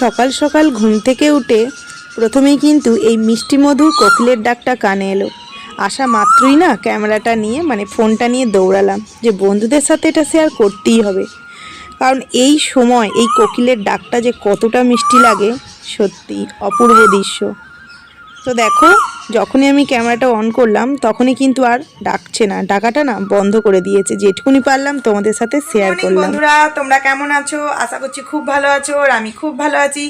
সকাল সকাল ঘুম থেকে উঠে প্রথমেই কিন্তু এই মিষ্টি মধুর কোকিলের ডাকটা কানে এলো। আসা মাত্রই না ক্যামেরাটা নিয়ে মানে ফোনটা নিয়ে দৌড়ালাম যে বন্ধুদের সাথে এটা শেয়ার করতেই হবে। কারণ এই সময় এই কোকিলের ডাকটা যে কতটা মিষ্টি লাগে সত্যি অপূর্ব দৃশ্য। তো দেখো যখনই আমি ক্যামেরাটা অন করলাম তখনই কিন্তু আর ডাকছে না। ডাকাটা না বন্ধ করে দিয়েছে। যেটুকুনি পারলাম তোমাদের সাথে শেয়ার করলাম। বন্ধুরা তোমরা কেমন আছো? আশা করছি খুব ভালো আছো আর আমি খুব ভালো আছি।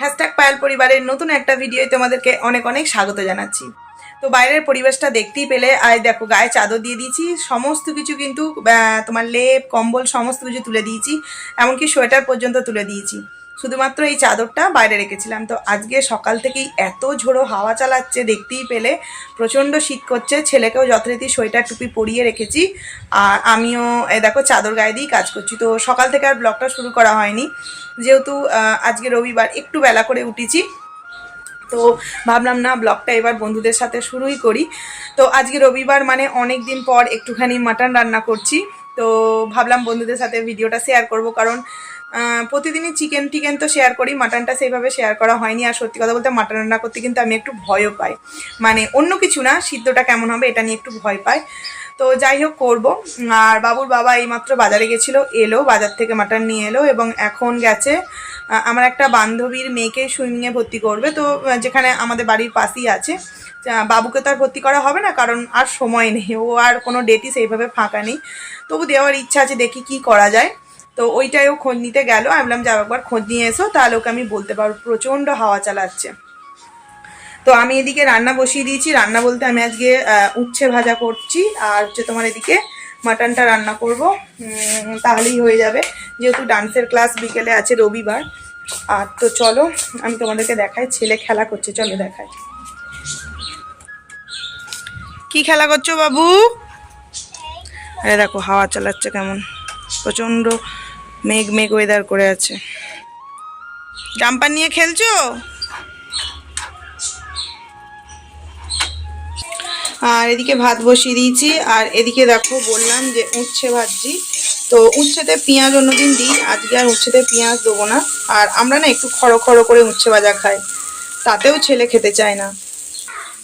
হ্যাশট্যাগ পায়েল পরিবারের নতুন একটা ভিডিওয় তোমাদেরকে অনেক অনেক স্বাগত জানাচ্ছি। তো বাইরের পরিবেশটা দেখতেই পেলে। আর দেখো গায়ে চাদর দিয়ে দিয়েছি। সমস্ত কিছু কিন্তু তোমার লেপ কম্বল সমস্ত কিছু তুলে দিয়েছি। এমনকি সোয়েটার পর্যন্ত তুলে দিয়েছি। শুধুমাত্র এই চাদরটা বাইরে রেখেছিলাম। তো আজকে সকাল থেকেই এত ঝোড়ো হাওয়া চালাচ্ছে, দেখতেই পেলে। প্রচণ্ড শীত করছে, ছেলেকেও যথারীতি সোয়েটার, টুপি পরিয়ে রেখেছি। আর আমিও দেখো, চাদর গায়ে দিয়েই কাজ করছি। তো সকাল থেকে আর ব্লগটা শুরু করা হয়নি। যেহেতু আজকে রবিবার, একটু বেলা করে উঠেছি। তো ভাবলাম, না, ব্লগটা এবার বন্ধুদের সাথে শুরুই করি। তো আজকে রবিবার মানে অনেক দিন পর একটুখানি মাটন রান্না করছি। তো ভাবলাম বন্ধুদের সাথে ভিডিওটা শেয়ার করব। কারণ প্রতিদিনই চিকেন টিকেন তো শেয়ার করি মাটনটা সেইভাবে শেয়ার করা হয়নি। আর সত্যি কথা বলতে মাটন রান্না করতে কিন্তু আমি একটু ভয়ও পাই। মানে অন্য কিছু না, সিদ্ধটা কেমন হবে এটা নিয়ে একটু ভয় পাই। তো যাই হোক, করব। আর বাবুর বাবা এইমাত্র বাজারে গেছিল, এলো, বাজার থেকে মাটন নিয়ে এলো এবং এখন গেছে আমার একটা বান্ধবীর মেয়েকে সুইমিংয়ে ভর্তি করবে। তো যেখানে আমাদের বাড়ির পাশেই আছে। বাবুকে তো আর ভর্তি করা হবে না, কারণ আর সময় নেই। ও আর কোনো ডেটই সেইভাবে ফাঁকা নেই। তবু দেওয়ার ইচ্ছা আছে, দেখি কি করা যায়। তো ওইটাইও খোঁজ নিতে গেল। আমি বললাম, যাও একবার খোঁজ নিয়ে এসো, তাহলে ওকে আমি বলতে পারব। প্রচণ্ড হাওয়া চালাচ্ছে। তো আমি এদিকে রান্না বসিয়ে দিয়েছি। রান্না বলতে আমি আজকে উচ্ছে ভাজা করছি আর হচ্ছে তোমার এদিকে মাটনটা রান্না করব। তাহলেই হয়ে যাবে। যেহেতু ডান্সের ক্লাস বিকেলে আছে রবিবার। আর তো চলো, আমি তোমাদেরকে দেখাই। ছেলে খেলা করছে, চলো দেখাই। কি খেলা করছ বাবু? আরে দেখো, হাওয়া চালাচ্ছে কেমন। প্রচণ্ড মেঘ মেঘ ওয়েদার করে আছে। জাম্পার নিয়ে খেলছো? আর এদিকে ভাত বসিয়ে দিয়েছি, আর এদিকে দেখো বললাম যে উচ্ছে ভাজছি। তো উচ্ছেতে পেঁয়াজ অন্যদিন দিই, আজকে আর উচ্ছেতে পেঁয়াজ দেবো না। আর আমরা না একটু খড়ো খড়ো করে উচ্ছে ভাজা খাই, তাতেও ছেলে খেতে চায় না।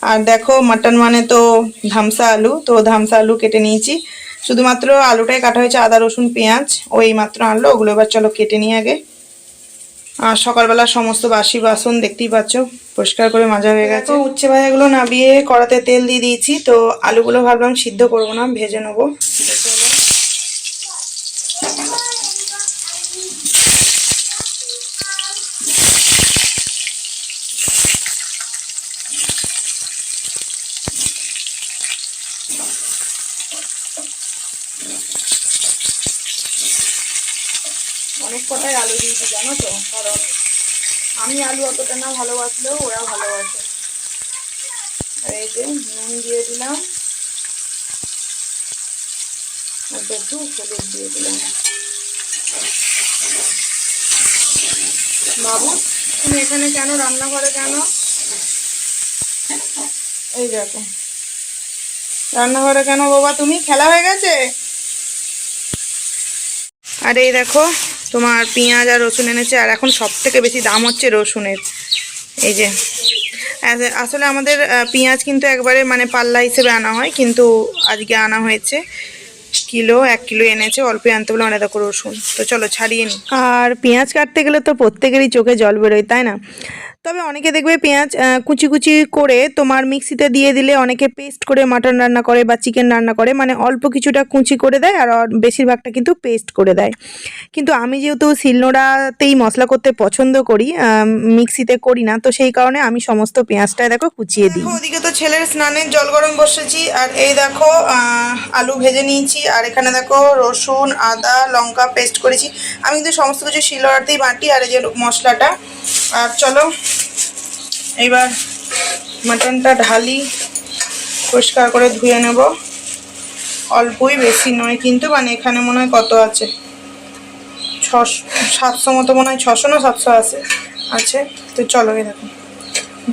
আর দেখো মাটন মানে তো ধামসা আলু, তো ধামসা আলু কেটে নিয়েছি। শুধুমাত্র আলুটাই কাটা হয়েছে আদা রসুন পেঁয়াজ ওই মাত্র আনলো ওগুলো এবার চলো কেটে নিয়ে আগে। আর সকালবেলা সমস্ত বাসি বাসন দেখতেই পাচ্ছ পরিষ্কার করে মাজা হয়ে গেছে। উচ্ছে ভাজাগুলো নাবিয়ে কড়াতে তেল দিয়ে দিয়েছি তো আলুগুলো ভাবলাম সিদ্ধ করব না ভেজে নেব তো চলো। অনেক কটাই আলু দিয়েছি জানো তো? কারণ আমি আলু অতটা না ভালোবাসলেও ওরা ভালোবাসে। আর এই যে নুন দিয়ে দিলাম। আর একটু হলুদ দিয়ে দিলাম। বাবু, তুমি এখানে কেন রান্না করে কেন? এই দেখো। রান্নাঘরে কেন বাবা? তুমি? খেলা হয়ে গেছে? আর এই দেখো তোমার পেঁয়াজ আর রসুন এনেছে, আর এখন সব থেকে বেশি দাম হচ্ছে রসুনের। এই যে আস- আসলে আমাদের পেঁয়াজ কিন্তু একবারে মানে পাল্লা হিসেবে আনা হয়, কিন্তু আজকে আনা হয়েছে। কিলো, এক কিলো এনেছে অল্পই আনতে বলে অনেক রসুন। তো চলো ছাড়িয়ে নিই আর পেঁয়াজ কাটতে গেলে তো প্রত্যেকেরই চোখে জল বেরোয়, তাই না? তবে অনেকে দেখবে পেঁয়াজ কুচি কুচি করে তোমার মিক্সিতে দিয়ে দিলে অনেকে পেস্ট করে মাটন রান্না করে বা চিকেন রান্না করে মানে অল্প কিছুটা কুচি করে দেয় আর বেশিরভাগটা কিন্তু পেস্ট করে দেয়। কিন্তু আমি যেহেতু শিলনোড়াতেই মশলা করতে পছন্দ করি মিক্সিতে করি না, তো সেই কারণে আমি সমস্ত পেঁয়াজটা দেখো কুচিয়ে দিই। ওদিকে তো ছেলের স্নানের জল গরম বসেছি, আর এই দেখো আলু ভেজে নিয়েছি, আর এখানে দেখো রসুন, আদা, লঙ্কা পেস্ট করেছি। আমি কিন্তু সমস্ত কিছু শিলনোড়াতেই বাটি আর এই যে মশলাটা। আর চলো এবার মাটনটা ঢালি, পরিষ্কার করে ধুয়ে নেব। অল্পই বেশি নয়, কিন্তু মানে এখানে মনে হয় কত আছে? ছশো, সাতশো মতো মনে হয়, ছশো না সাতশো আছে আছে। তো চলো এ দেখো,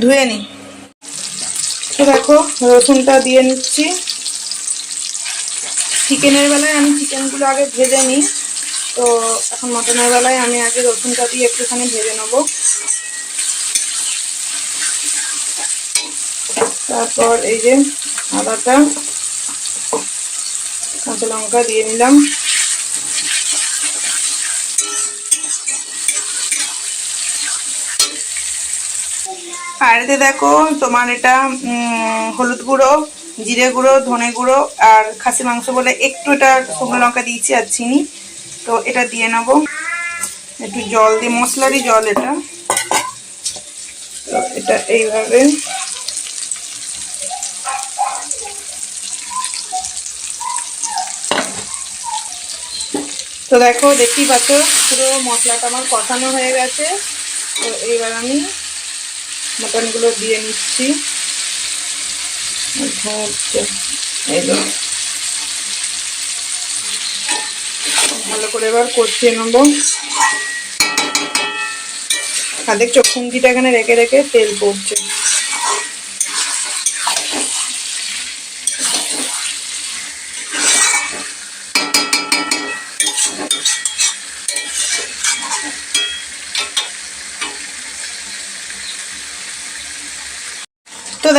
ধুয়ে নিই। দেখো, রসুনটা দিয়ে নিচ্ছি। চিকেনের বেলায় আমি চিকেনগুলো আগে ভেজে নিই। তো এখন মটনের বেলায় আমি আগে রসুনটা দিয়ে একটুখানি ভেজে নেব। তারপর এই যে আদাটা, কাঁচা লঙ্কা দিয়ে নিলাম। আর এতে দেখো তোমার এটা হলুদ গুঁড়ো, জিরে গুঁড়ো, ধনে গুঁড়ো আর খাসি মাংস বলে একটু এটা শুকনো লঙ্কা দিয়েছি আর চিনি। তো এটা দিয়ে নেব। একটু জল দিয়ে, মশলারই জল এটা। তো এটা এইভাবে তো দেখো, দেখতেই পাচ্ছ, পুরো মশলাটা আমার কষানো হয়ে গেছে। তো এইবার আমি মটনগুলো দিয়ে নিচ্ছি। ভালো করে এবার কষিয়ে নেব। আর দেখছ খুন্তিটা এখানে রেখে রেখে তেল পড়ছে।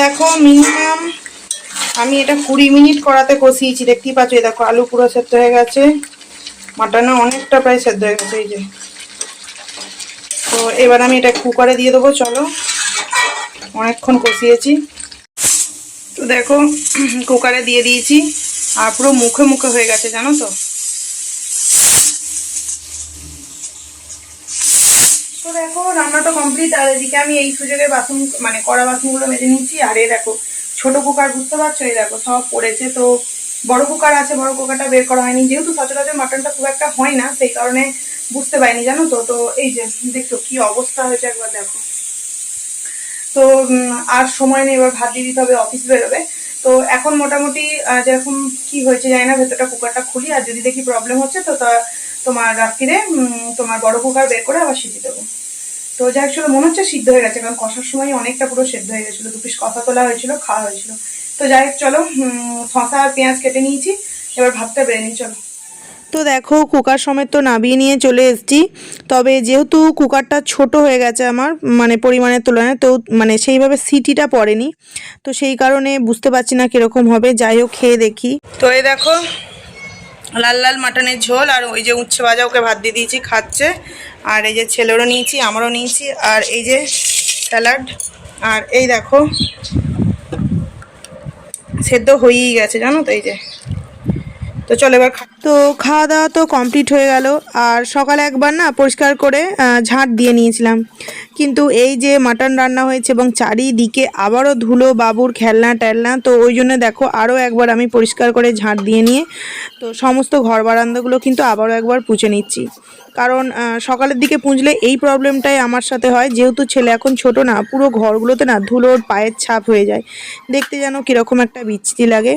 দেখো মিনিমাম আমি এটা কুড়ি মিনিট করাতে কষিয়েছি। দেখতেই পাচ্ছ দেখো, আলু পুরো সেদ্ধ হয়ে গেছে। মাটনে অনেকটা প্রায় সেদ্ধ হয়ে গেছে, এই যে। তো এবার আমি এটা কুকারে দিয়ে দেবো, চলো। অনেকক্ষণ কষিয়েছি। তো দেখো, কুকারে দিয়ে দিয়েছি, আর পুরো মুখে মুখে হয়ে গেছে, জানো তো? তো দেখো, রান্নাটা কমপ্লিট আর এদিকে আমি এই সুযোগে বাসন মানে কড়া বাসনগুলো মেজে নিচ্ছি। আর এই দেখো, ছোট কুকার, বুঝতে পারছ? এই দেখো, সব পড়েছে। তো বড় কুকার আছে, বড় কুকারটা বের করা হয়নি। যেহেতু সচরাচর মাটনটা খুব একটা হয় না, সেই কারণে বুঝতে পারিনি, জানো তো? তো এই যে দেখছ কি অবস্থা হয়েছে একবার দেখো। তো আর সময় নেই, এবার ভাত দিয়ে দিতে হবে অফিস বেরোবে। তো এখন মোটামুটি যেরকম কি হয়েছে জানি না, ভেতরটা কুকারটা খুলি, আর যদি দেখি প্রবলেম হচ্ছে, তো তা তোমার রাত্রিরে তোমার বড় কুকার বের করে আবার সিটি দেবো। তো যাই হোক মনে হচ্ছে সিদ্ধ হয়ে গেছে কারণ কষার সময় অনেকটা পুরো সেদ্ধ হয়ে গেছিল দু পিস কষা তোলা হয়েছিল খাওয়া হয়েছিল। তো যাই হোক চলো শশা আর পেঁয়াজ কেটে নিয়েছি এবার ভাতটা বেড়ে নিই চলো। তো দেখো কুকার সমেত তো নাবিয়ে নিয়ে চলে এসেছি তবে যেহেতু কুকারটা ছোট হয়ে গেছে আমার মানে পরিমাণের তুলনায় তো মানে সেইভাবে সিটিটা পড়েনি। তো সেই কারণে বুঝতে পারছি না কীরকম হবে যাই হোক খেয়ে দেখি। তো এই দেখো লাল লাল মাটনের ঝোল আর ওই যে উচ্ছে ভাজা ওকে ভাত দিয়ে দিয়েছি, খাচ্ছে। আর এই যে ছেলেরও নিয়েছি, আমারও নিয়েছি, আর এই যে স্যালাড। আর এই দেখো, সেদ্ধ হয়েই গেছে, জানো তো এই যে। তো চলো এবার তো খাওয়া দাওয়া তো কমপ্লিট হয়ে গেল। আর সকালে একবার না পরিষ্কার করে ঝাঁট দিয়ে নিয়েছিলাম। কিন্তু এই যে মাটন রান্না হয়েছে এবং চারিদিকে আবারও ধুলো, বাবুর খেলনা টেলনা, তো ওই জন্য দেখো আরও একবার আমি পরিষ্কার করে ঝাঁট দিয়ে নিয়ে, তো সমস্ত ঘর বারান্দাগুলো কিন্তু আবারও একবার পুছে নিচ্ছি। কারণ সকালের দিকে পুঁজলে এই প্রবলেমটাই আমার সাথে হয়। যেহেতু ছেলে এখন ছোট না, পুরো ঘরগুলোতে না ধুলোর পায়ের ছাপ হয়ে যায়। দেখতে যেন কীরকম একটা বিচ্ছিরি লাগে।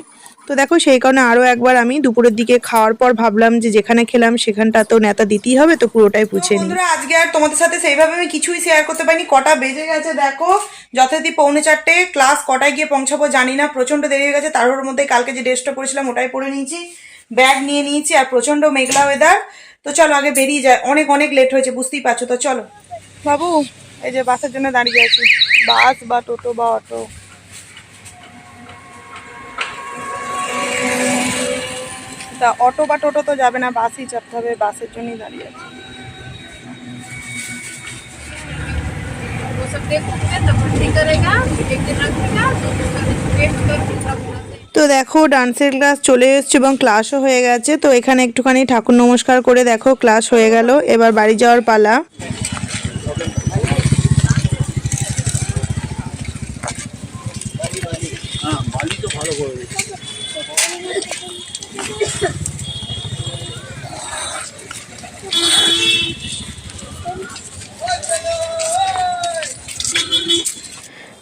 তো দেখো সেই কারণে আরও একবার আমি দুপুরের দিকে খাওয়ার পর ভাবলাম যে যেখানে খেলাম সেখানটা তো নেতা দিতেই হবে তো পুরোটাই পুছে নিই। আজকে আর তোমাদের সাথে সেইভাবে আমি কিছুই শেয়ার করতে পারিনি। কটা বেজে গেছে দেখো যথারীতি পৌনে চারটে ক্লাস কটায় গিয়ে পৌঁছাবো জানি না প্রচণ্ড দেরি হয়ে গেছে তার মধ্যে কালকে যে ড্রেসটা পরেছিলাম ওটাই পরে নিয়েছি। ব্যাগ নিয়ে নিয়েছি আর প্রচণ্ড মেঘলা ওয়েদার তো চলো আগে বেরিয়ে যায় অনেক অনেক লেট হয়েছে বুঝতেই পারছ তো চলো। বাবু। এই যে বাসের জন্য দাঁড়িয়ে আছি। বাস বা টোটো বা অটো। তা অটো বা টোটো তো যাবে না, বাসই চাপতে হবে, বাসের জন্যই দাঁড়িয়ে আছে। তো দেখো ডান্সের ক্লাস চলে এসছে এবং ক্লাসও হয়ে গেছে। তো এখানে একটুখানি ঠাকুর নমস্কার করে দেখো ক্লাস হয়ে গেল। এবার বাড়ি যাওয়ার পালা।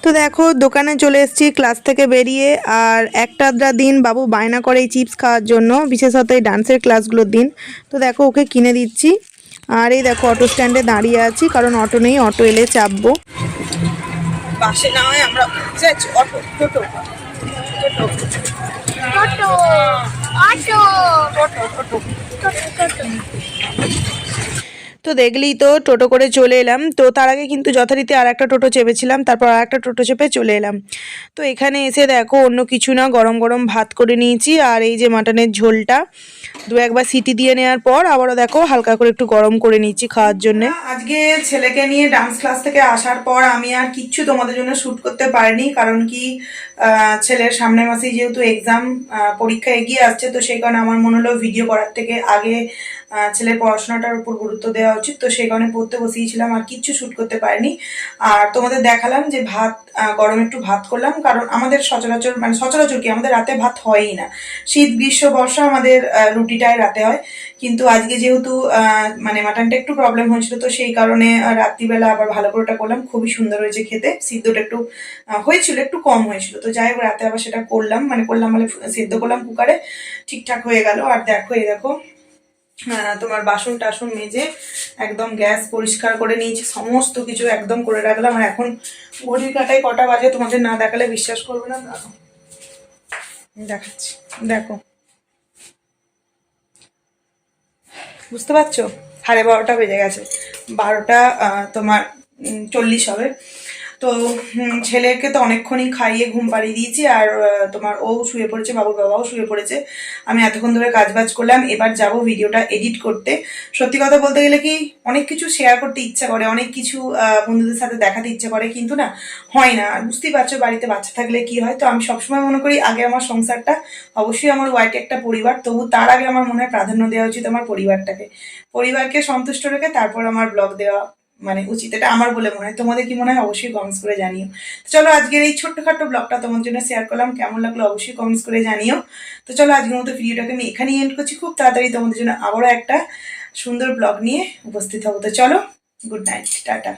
তো দেখো দোকানে চলে এসেছি ক্লাস থেকে বেরিয়ে। আর একটা আধটা দিন বাবু বায়না করে এই চিপস খাওয়ার জন্য বিশেষত এই ডান্সের ক্লাসগুলোর দিন। তো দেখো ওকে কিনে দিচ্ছি। আর এই দেখো অটো স্ট্যান্ডে দাঁড়িয়ে আছি কারণ অটো নেই অটো এলে চাপবো। না হয় আমরা তো দেখলেই তো টোটো করে চলে এলাম। তো তার আগে কিন্তু যথারীতি আর একটা টোটো চেপেছিলাম, তারপর আর একটা টোটো চেপে চলে এলাম। তো এখানে এসে দেখো অন্য কিছু না, গরম গরম ভাত করে নিয়েছি আর এই যে মাটনের ঝোলটা। দু একবার সিটি দিয়ে নেওয়ার পর আবারও দেখো হালকা করে একটু গরম করে নিচ্ছি খাওয়ার জন্যে। আজকে ছেলেকে নিয়ে ডান্স ক্লাস থেকে আসার পর আমি আর কিচ্ছু তোমাদের জন্য শ্যুট করতে পারিনি, কারণ কি ছেলের সামনের মাসেই যেহেতু এক্সাম পরীক্ষা এগিয়ে আসছে, তো সেই কারণে আমার মনে হলো ভিডিও করার থেকে আগে ছেলের পড়াশোনাটার উপর গুরুত্ব দেওয়া উচিত। তো সেই কারণে পড়তে বসিয়েছিলাম, আর কিচ্ছু শ্যুট করতে পারিনি। আর তোমাদের দেখালাম যে ভাত গরম একটু ভাত করলাম, কারণ আমাদের সচরাচর মানে সচরাচর কি, আমাদের রাতে ভাত হয়ই না। শীত, গ্রীষ্ম, বর্ষা আমাদের রুটিটাই রাতে হয়। কিন্তু আজকে যেহেতু মানে মাটনটা একটু প্রবলেম হয়েছিল, তো সেই কারণে রাত্রিবেলা আবার ভালো করে ওটা করলাম। খুবই সুন্দর হয়েছে খেতে। সিদ্ধটা একটু হয়েছিল, একটু কম হয়েছিল। তো যাই হোক, রাতে আবার সেটা করলাম মানে করলাম মানে সিদ্ধ করলাম কুকারে। ঠিকঠাক হয়ে গেল। আর দেখো, এই দেখো তোমার বাসন টাসন মেজে একদম গ্যাস পরিষ্কার করে নিয়েছি, সমস্ত কিছু একদম করে রাখলাম। আর এখন ঘড়ির কাটায় কটা বাজে তোমাদের না দেখালে বিশ্বাস করবে না দেখো দেখাচ্ছি। দেখো। বুঝতে পারছ? সাড়ে বারোটা বেজে গেছে। বারোটা তোমার চল্লিশ হবে। তো ছেলেকে তো অনেকক্ষণই খাইয়ে ঘুম পাড়িয়ে দিয়েছি আর তোমার ও শুয়ে পড়েছে, বাবুর বাবাও শুয়ে পড়েছে। আমি এতক্ষণ ধরে কাজ বাজ করলাম, এবার যাব ভিডিওটা এডিট করতে। সত্যি কথা বলতে গেলে কি, অনেক কিছু শেয়ার করতে ইচ্ছা করে, অনেক কিছু বন্ধুদের সাথে দেখাতে ইচ্ছে করে, কিন্তু না, হয় না। আর বুঝতেই পারছ, বাড়িতে বাচ্চা থাকলে কি হয়? তো আমি সবসময় মনে করি, আগে আমার সংসারটা, অবশ্যই আমার ওয়াইট একটা পরিবার, তবু তার আগে আমার মনে হয় প্রাধান্য দেওয়া উচিত আমার পরিবারটাকে। পরিবারকে সন্তুষ্ট রেখে তারপর আমার ব্লগ দেওয়া। মানে উচিত, এটা আমার বলে মনে হয়। তোমাদের কি মনে হয়? অবশ্যই কমেন্টস করে জানিও। তো চলো আজকের এই ছোট্টখাট্ট ব্লগটা তোমার জন্য শেয়ার করলাম। কেমন লাগল অবশ্যই কমেন্টস করে জানিও। তো চলো আজকের মতো ভিডিওটাকে আমি এখানেই এন্ড করছি। খুব তাড়াতাড়ি তোমাদের জন্য আবারও একটা সুন্দর ব্লগ নিয়ে উপস্থিত হব। তো চলো গুড নাইট টাটা।